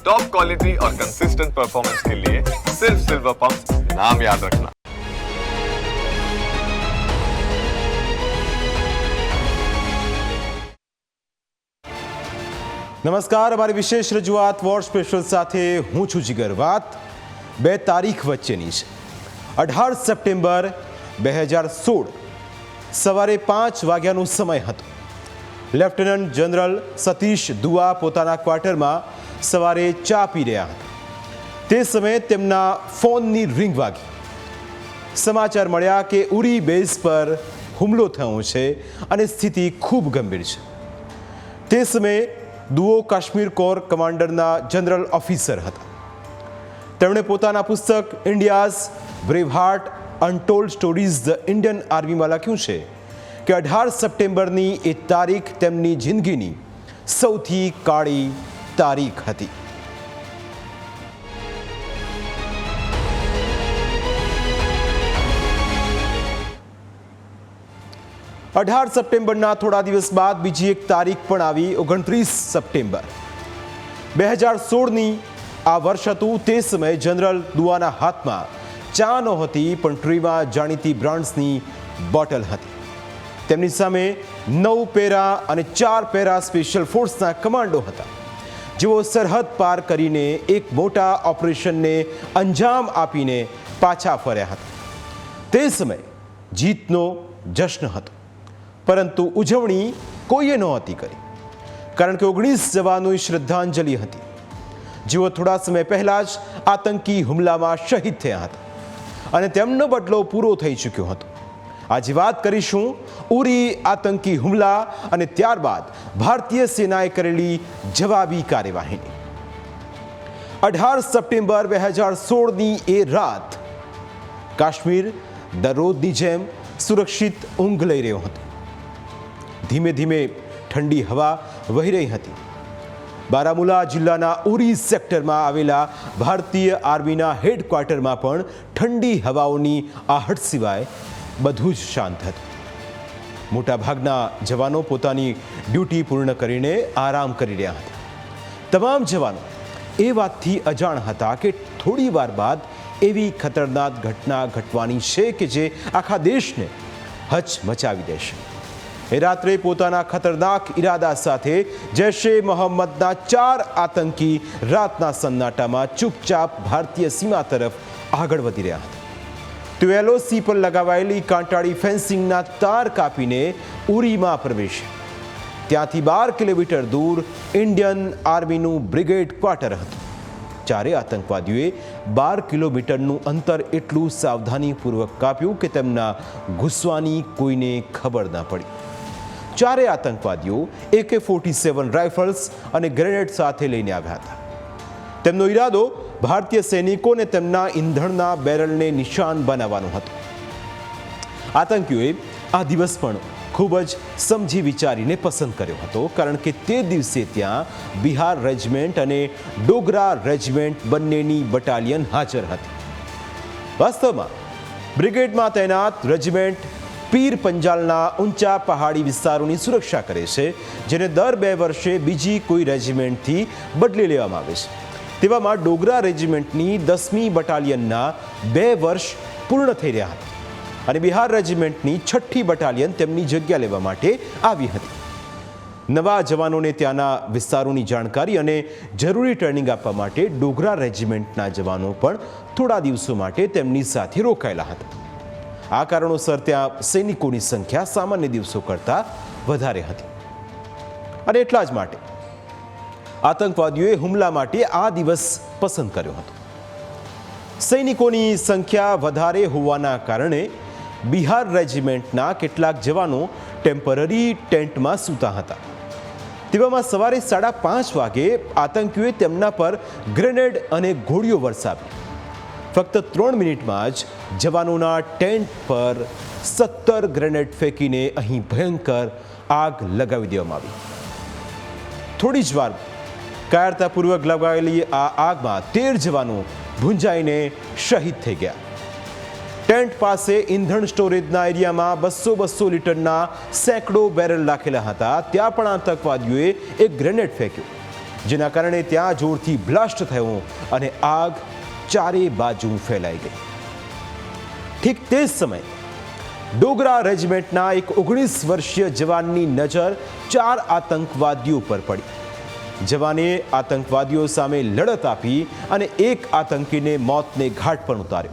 Top quality और consistent performance के लिए सिर्फ सिल्वर पंप नाम याद रखना નમસ્કાર અમારી વિશેષ રજૂઆત વોર સ્પેશિયલ સાથે હું છું જીગર વાત બે તારીખ વચ્ચેની છે અઢાર સપ્ટેમ્બર બે હજાર સોળ સવારે પાંચ વાગ્યાનો સમય હતો લેફ્ટનન્ટ જનરલ સતીશ દુઆ પોતાના ક્વાર્ટરમાં સવારે ચા પી રહ્યા હતા. તે સમયે તેમના ફોનની રિંગ વાગી. સમાચાર મળ્યા કે ઉરી બેઝ પર હુમલો થયો છે અને સ્થિતિ ખૂબ ગંભીર છે. તે સમયે દુઓ કાશ્મીર કોર કમાન્ડરના જનરલ ઓફિસર હતા. તેમણે પોતાના પુસ્તક India's braveheart untold stories the Indian આર્મીમાં લખ્યું છે કે અઢાર સપ્ટેમ્બરની એ તારીખ તેમની જિંદગીની સૌથી કાળી તારીખ હતી. અઢાર સપ્ટેમ્બરના થોડા દિવસ બાદ બીજી એક તારીખ પણ આવી, ઓગણત્રીસ સપ્ટેમ્બર. બે હજાર સોળની આ વર્ષ હતું, તે સમયે જનરલ દુઆના હાથમાં ચા નહોતી, પણ ટ્રીમાં જાણીતી બ્રાન્ડ્સની બોટલ હતી. તેમની સામે નવ પેરા અને ચાર પેરા સ્પેશિયલ ફોર્સના કમાન્ડો હતા. જેઓ સરહદ પાર કરીને એક મોટા ઓપરેશનને અંજામ આપીને પાછા ફર્યા હતા. તે સમયે જીતનો જશ્ન હતો, પરંતુ ઉજવણી કોઈએ નહોતી કરી, કારણ કે ઓગણીસ જવાનોની શ્રદ્ધાંજલિ હતી. જેઓ થોડા સમય પહેલાં જ આતંકી હુમલામાં શહીદ થયા હતા અને તેમનો બદલો પૂરો થઈ ચૂક્યો હતો. આજે વાત કરીશું ઉરી આતંકી હુમલા અને ત્યારબાદ ભારતીય સેનાએ કરેલી જવાબી કાર્યવાહીની. અઢાર સપ્ટેમ્બર બે હજાર સોળની એ રાત કાશ્મીર દરરોજની જેમ સુરક્ષિત ઊંઘ લઈ રહ્યો હતો. ધીમે ધીમે ઠંડી હવા વહી રહી હતી. બારામુલા જિલ્લાના ઉરી સેક્ટરમાં આવેલા ભારતીય આર્મીના હેડક્વાર્ટરમાં પણ ઠંડી હવાઓની આહટ સિવાય બધું જ શાંત હતું. મોટાભાગના જવાનો પોતાની ડ્યુટી પૂર્ણ કરીને આરામ કરી રહ્યા હતા. તમામ જવાનો એ વાતથી અજાણ હતા કે થોડી વાર બાદ એવી ખતરનાક ઘટના ઘટવાની છે કે જે આખા દેશને હચ મચાવી દેશે. એ રાત્રે પોતાના ખતરનાક ઈરાદા સાથે જૈશે મોહમ્મદના ચાર આતંકી રાતના સન્નાટામાં ચૂપચાપ ભારતીય સીમા તરફ આગળ વધી રહ્યા હતા. તેઓ એલઓસી પર લગાવાયેલી કાંટાળી ફેન્સિંગના તાર કાપીને ઉરીમાં પ્રવેશ્યા. ત્યાંથી બાર કિલોમીટર દૂર ઇન્ડિયન આર્મીનું બ્રિગેડ ક્વાર્ટર હતું. ચારે આતંકવાદીઓએ બાર કિલોમીટરનું અંતર એટલું સાવધાનીપૂર્વક કાપ્યું કે તેમના ઘૂસવાની કોઈને ખબર ના પડી. ચારે આતંકવાદીઓ એકે ફોર્ટી સેવન રાઇફલ્સ અને ગ્રેનેડ સાથે લઈને આવ્યા હતા. તેમનો ઈરાદો ભારતીય સૈનિકોને તેમના ઈંધણના બેરલને નિશાન બનાવવાનું હતું. આતંકીઓએ આ દિવસ પણ ખૂબ જ સમજી વિચારીને પસંદ કર્યો હતો, કારણ કે તે દિવસે ત્યાં બિહાર રેજિમેન્ટ અને ડોગરા રેજિમેન્ટ બંનેની બટાલિયન હાજર હતી. વાસ્તવમાં, બ્રિગેડમાં તૈનાત રેજિમેન્ટ પીર પંજાલના ઊંચા પહાડી વિસ્તારોની સુરક્ષા કરે છે, જેને દર બે વર્ષે બીજી કોઈ રેજિમેન્ટથી બદલી લેવામાં આવે છે. તેવામાં ડોગરા રેજિમેન્ટની દસમી બટાલિયનના બે વર્ષ પૂર્ણ થઈ રહ્યા હતા. અને બિહાર રેજિમેન્ટની છઠ્ઠી બટાલિયન તેમની જગ્યા લેવા માટે આવી હતી. નવા જવાનોને ત્યાંના વિસ્તારોની જાણકારી અને જરૂરી ટ્રેનિંગ આપવા માટે ડોગરા રેજિમેન્ટના જવાનો પણ થોડા દિવસો માટે તેમની સાથે રોકાયેલા હતા. આ કારણોસર ત્યાં સૈનિકોની સંખ્યા સામાન્ય દિવસો કરતાં વધારે હતી. અને એટલા જ માટે આતંકવાદીઓએ હુમલા માટે આ દિવસ પસંદ કર્યો હતો. સૈનિકોની સંખ્યા વધારે હોવાના કારણે બિહાર રેજિમેન્ટના કેટલાક જવાનો ટેમ્પરરી ટેન્ટમાં સૂતા હતા. તેવામાં સવારે સાડા પાંચ વાગે આતંકીઓએ તેમના પર ગ્રેનેડ અને ગોળીઓ વરસાવી. ફક્ત ત્રણ મિનિટમાં જ જવાનોના ટેન્ટ પર સત્તર ગ્રેનેડ ફેંકીને અહીં ભયંકર આગ લગાવી દેવામાં આવી. થોડી જ વાર કાયરતાપૂર્વક લગાવેલી આ આગમાં તેર જવાનો ભૂંજાઈને શહીદ થઈ ગયા. ટેન્ટ પાસે ઇંધણ સ્ટોરેજના એરિયામાં બસો બસો લીટરના સેંકડો બેરલ રાખેલા હતા. ત્યાં પણ આતંકવાદીઓએ એક ગ્રેનેડ ફેંક્યો, જેના કારણે ત્યાં જોરથી બ્લાસ્ટ થયો અને આગ ચારે બાજુ ફેલાઈ ગઈ. ઠીક તે જ સમયે ડોગરા રેજિમેન્ટના એક ઓગણીસ વર્ષીય જવાનની નજર ચાર આતંકવાદીઓ પર પડી. જવાને આતંકવાદીઓ સામે લડત આપી અને એક આતંકીને મોતને ઘાટ પર ઉતાર્યો.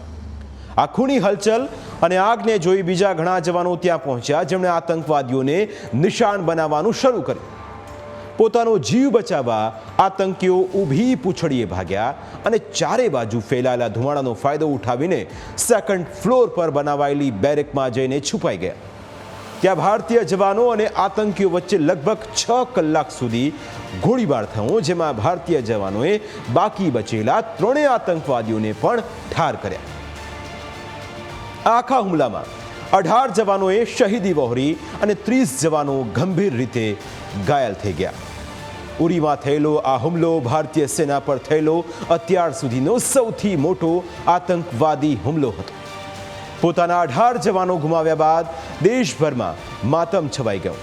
આ ખૂણી હલચલ અને આગને જોઈ બીજા ઘણા જવાનો ત્યાં પહોંચ્યા. જેમણે આતંકવાદીઓને નિશાન બનાવવાનું શરૂ કર્યું. પોતાનો જીવ બચાવવા આતંકીઓ ઊભી પૂંછડીએ ભાગ્યા અને ચારે બાજુ ફેલાયેલા ધુમાડાનો ફાયદો ઉઠાવીને સેકન્ડ ફ્લોર પર બનાવાયેલી બેરેકમાં જઈને છુપાઈ ગયા. ત્યાં ભારતીય જવાનો અને આતંકીઓ વચ્ચે લગભગ છ કલાક સુધી ગોળીબાર થયો, જેમાં ભારતીય જવાનોએ બાકી બચેલા ત્રણેય આતંકવાદીઓને પણ ઠાર કર્યા. આખા હુમલામાં અઢાર જવાનોએ શહીદી વહોરી અને ત્રીસ જવાનો ગંભીર રીતે ઘાયલ થઈ ગયા. ઉરીમાં થયેલો આ હુમલો ભારતીય સેના પર થયેલો અત્યાર સુધીનો સૌથી મોટો આતંકવાદી હુમલો હતો. પોતાના અઢાર જવાનો ગુમાવ્યા બાદ દેશભરમાં માતમ છવાઈ ગયો.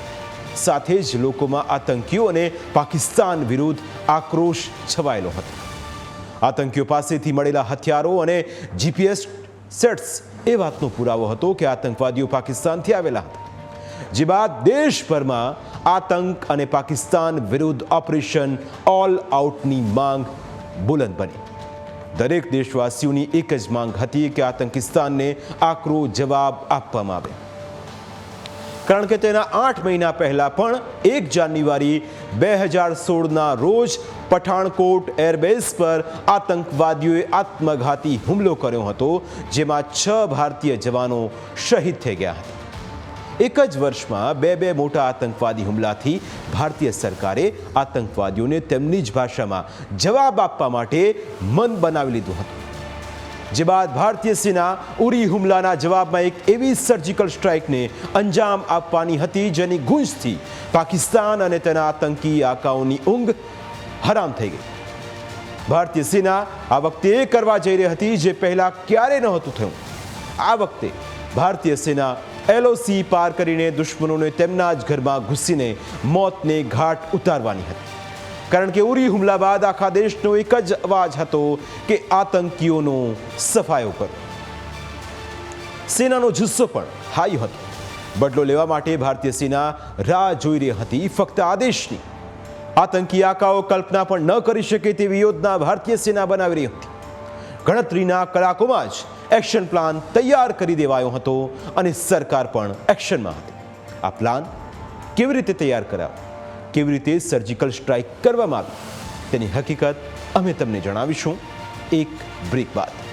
સાથે જ લોકોમાં આતંકીઓ અને પાકિસ્તાન વિરુદ્ધ આક્રોશ છવાયેલો હતો. આતંકીઓ પાસેથી મળેલા હથિયારો અને જીપીએસ સેટ્સ એ વાતનો પુરાવો હતો કે આતંકવાદીઓ પાકિસ્તાનથી આવેલા હતા. જે બાદ દેશભરમાં આતંક અને પાકિસ્તાન વિરુદ્ધ ઓપરેશન ઓલ આઉટની માંગ બુલંદ બની. દરેક દેશવાસીઓની એક જ માંગ હતી કે આતંકિસ્તાનને આકરો જવાબ આપવામાં આવે. કારણ કે તેના આઠ મહિના પહેલા પણ એક જાન્યુઆરી બે હજાર સોળના રોજ પઠાણકોટ એરબેઝ પર આતંકવાદીઓએ આત્મઘાતી હુમલો કર્યો હતો, જેમાં છ ભારતીય જવાનો શહીદ થઈ ગયા હતા. એક જ વર્ષમાં બે બે મોટા આતંકવાદી હુમલાથી ભારતીય સરકારે આતંકવાદીઓને તેમની જ ભાષામાં જવાબ આપવા માટે મન બનાવી લીધું હતું. જે બાદ ભારતીય સેના ઉરી હુમલાના જવાબમાં એક એવી સર્જિકલ સ્ટ્રાઇકને અંજામ આપવાની હતી જેની ગુંજથી પાકિસ્તાન અને તેના આતંકી આકાઓની ઊંઘ હરામ થઈ ગઈ. ભારતીય સેના આ વખતે એ કરવા જઈ રહી હતી જે પહેલા ક્યારે નહોતું થયું. આ વખતે ભારતીય સેના એલઓસી પાર કરીને દુશ્મનોને તેમના જ ઘરમાં ઘૂસીને મોતને ઘાટ ઉતારવાની હતી. કારણ કે ઉરી હુમલા બાદ આખા દેશનો એક જ અવાજ હતો કે આતંકીઓનો સફાયો કરો. સેનાનો જુસ્સો પણ હાઈ હતો. બદલો લેવા માટે ભારતીય સેના રાહ જોઈ રહી હતી. ફક્ત આદેશની આતંકી આકાઓ કલ્પના પણ ન કરી શકે તેવી યોજના ભારતીય સેના બનાવી રહી હતી. ગણતરીના કલાકોમાં જ એક્શન પ્લાન તૈયાર કરી દેવાયો હતો અને સરકાર પણ એક્શનમાં હતી. આ પ્લાન કેવી રીતે તૈયાર કરાયો? કેવી રીતે સર્જિકલ સ્ટ્રાઇક કરવામાં આવી? તેની હકીકત અમે તમને જણાવીશું એક બ્રેક બાદ.